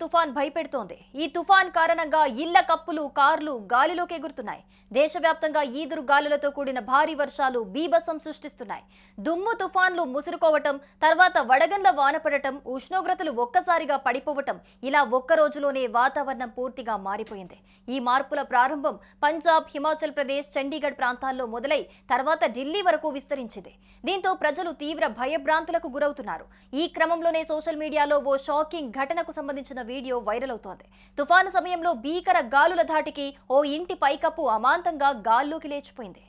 తుఫాన్ భయపెడుతోంది. ఈ తుఫాన్ కారణంగా ఇళ్ళ కప్పులు కార్లు గాలిలోకి ఎగురుతున్నాయి. దేశవ్యాప్తంగా ఈదురు గాలులతో కూడిన భారీ వర్షాలు బీభత్సం సృష్టిస్తున్నాయి. దుమ్ము తుఫాన్లు ముసురుకోవటం తర్వాత వడగండ్ల వాన పడటం ఉష్ణోగ్రతలు ఒక్కసారిగా పడిపోవటం ఇలా ఒక్క రోజులోనే వాతావరణం పూర్తిగా మారిపోయింది. ఈ మార్పుల ప్రారంభం పంజాబ్ హిమాచల్ ప్రదేశ్ చండీగఢ్ ప్రాంతాల్లో మొదలై తర్వాత ఢిల్లీ వరకు విస్తరించింది. దీంతో ప్రజలు తీవ్ర భయభ్రాంతులకు గురవుతున్నారు. ఈ క్రమంలోనే సోషల్ మీడియాలో ఓ షాకింగ్ ఘటనకు సంబంధించిన వీడియో వైరల్ అవుతోంది. తుఫాను సమయంలో భీకర గాలుల ధాటికి ఓ ఇంటి పైకప్పు అమాంతంగా గాల్లోకి లేచిపోయింది.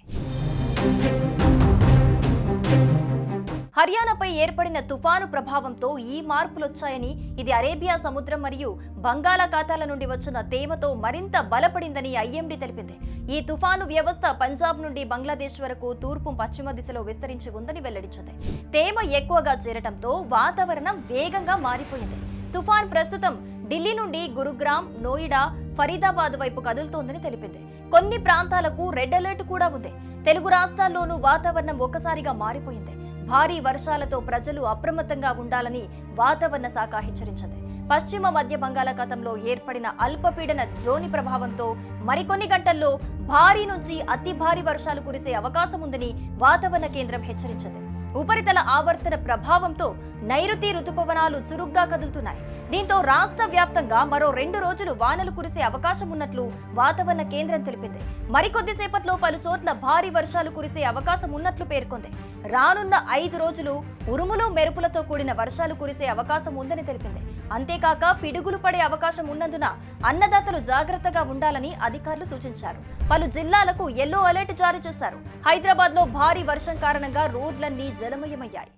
హర్యానాపై ఏర్పడిన తుఫాను ప్రభావంతో ఈ మార్పులొచ్చాయని ఇది అరేబియా సముద్రం మరియు బంగాళాఖాతాల నుండి వచ్చిన తేమతో మరింత బలపడిందని ఐఎండీ తెలిపింది. ఈ తుఫాను వ్యవస్థ పంజాబ్ నుండి బంగ్లాదేశ్ వరకు తూర్పు పశ్చిమ దిశలో విస్తరించి ఉందని వెల్లడించింది. తేమ ఎక్కువగా చేరటంతో వాతావరణం వేగంగా మారిపోయింది. తుఫాన్ ప్రస్తుతం ఢిల్లీ నుండి గురుగ్రామ్ నోయిడా ఫరీదాబాద్ వైపు కదులుతోందని తెలిపింది. కొన్ని ప్రాంతాలకు రెడ్ అలర్ట్ కూడా ఉంది. తెలుగు రాష్ట్రాల్లోనూ వాతావరణం ఒక్కసారిగా మారిపోయింది. భారీ వర్షాలతో ప్రజలు అప్రమత్తంగా ఉండాలని వాతావరణ శాఖ హెచ్చరించింది. పశ్చిమ మధ్య బంగాళాఖాతంలో ఏర్పడిన అల్పపీడన ద్రోణి ప్రభావంతో మరికొన్ని గంటల్లో భారీ నుంచి అతి భారీ వర్షాలు కురిసే అవకాశం ఉందని వాతావరణ కేంద్రం హెచ్చరించింది. ఉపరితల ఆవర్తన ప్రభావంతో నైరుతి రుతుపవనాలు చురుగ్గా కదులుతున్నాయి. దీంతో రాష్ట్ర వ్యాప్తంగా మరో రెండు రోజులు వానలు కురిసే అవకాశం ఉన్నట్లు వాతావరణ కేంద్రం తెలిపింది. మరికొద్దిసేపట్లో పలు చోట్ల భారీ వర్షాలు కురిసే అవకాశం ఉన్నట్లు పేర్కొంది. రానున్న ఐదు రోజులు ఉరుములు మెరుపులతో కూడిన వర్షాలు కురిసే అవకాశం ఉందని తెలిపింది. అంతేకాక పిడుగులు పడే అవకాశం ఉన్నందున అన్నదాతలు జాగ్రత్తగా ఉండాలని అధికారులు సూచించారు. పలు జిల్లాలకు ఎల్లో అలర్ట్ జారీ చేశారు. హైదరాబాద్లో భారీ వర్షం కారణంగా రోడ్లన్నీ జలమయమయ్యాయి.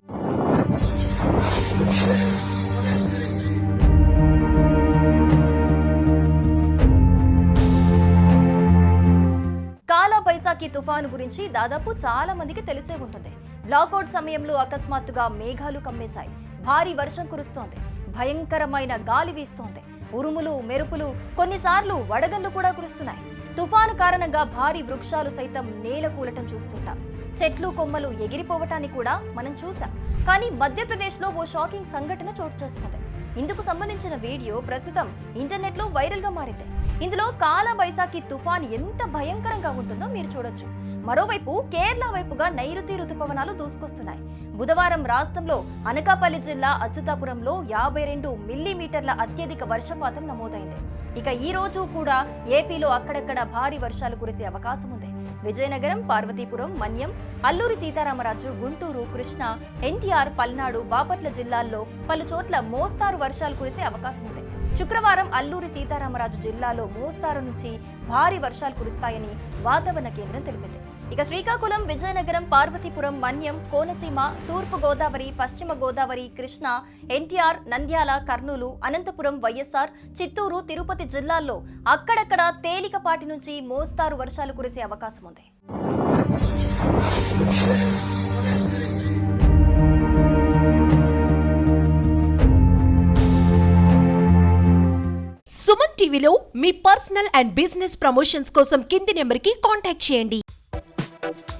కాలా తుఫాను గురించి దాదాపు చాలా మందికి తెలిసే ఉంటుంది. బ్లాకౌట్ సమయంలో అకస్మాత్తుగా మేఘాలు కమ్మేశాయి. భారీ వర్షం కురుస్తోంది. భయంకరమైన గాలి వీస్తోంది. ఉరుములు మెరుపులు కొన్నిసార్లు వడగండ్లు కూడా కురుస్తున్నాయి. తుఫాను కారణంగా భారీ వృక్షాలు సైతం నేల కూలటం చూస్తుంటాం. చెట్లు కొమ్మలు ఎగిరిపోవటాన్ని కూడా మనం చూసాం కానీ మధ్యప్రదేశ్లో ఓ షాకింగ్ సంఘటన చోటు చేసుకుంది. ఇందుకు సంబంధించిన వీడియో ప్రస్తుతం ఇంటర్నెట్లో వైరల్గా మారింది. ఇందులో కాల బైశాఖి తుఫాన్ ఎంత భయంకరంగా ఉంటుందో మీరు చూడొచ్చు. మరోవైపు కేరళ వైపుగా నైరుతి రుతుపవనాలు దూసుకొస్తున్నాయి. బుధవారం రాష్ట్రంలో అనకాపల్లి జిల్లా అచ్యుతాపురంలో యాభై రెండు మిల్లీమీటర్ల అత్యధిక వర్షపాతం నమోదైంది. ఇక ఈ రోజు కూడా ఏపీలో అక్కడక్కడ భారీ వర్షాలు కురిసే అవకాశం ఉంది. విజయనగరం పార్వతీపురం మన్యం అల్లూరి సీతారామరాజు గుంటూరు కృష్ణ ఎన్టీఆర్ పల్నాడు బాపట్ల జిల్లాల్లో పలు చోట్ల మోస్తారు వర్షాలు కురిసే అవకాశం ఉంది. శుక్రవారం అల్లూరి సీతారామరాజు జిల్లాలో మోస్తారు నుంచి భారీ వర్షాలు కురుస్తాయని వాతావరణ కేంద్రం తెలిపింది. ఇక శ్రీకాకుళం విజయనగరం పార్వతీపురం మన్యం కోనసీమ తూర్పు గోదావరి పశ్చిమ గోదావరి కృష్ణ ఎన్టీఆర్ నంద్యాల కర్నూలు అనంతపురం వైఎస్ఆర్ చిత్తూరు తిరుపతి జిల్లాల్లో అక్కడక్కడ తేలికపాటి నుంచి మోస్తారు వర్షాలు కురిసే అవకాశం ఉంది. సుమన్ టీవీలో మీ పర్సనల్ అండ్ బిజినెస్ ప్రమోషన్స్ కోసం కింది నెంబర్కి కాంటాక్ట్ చేయండి. Thank you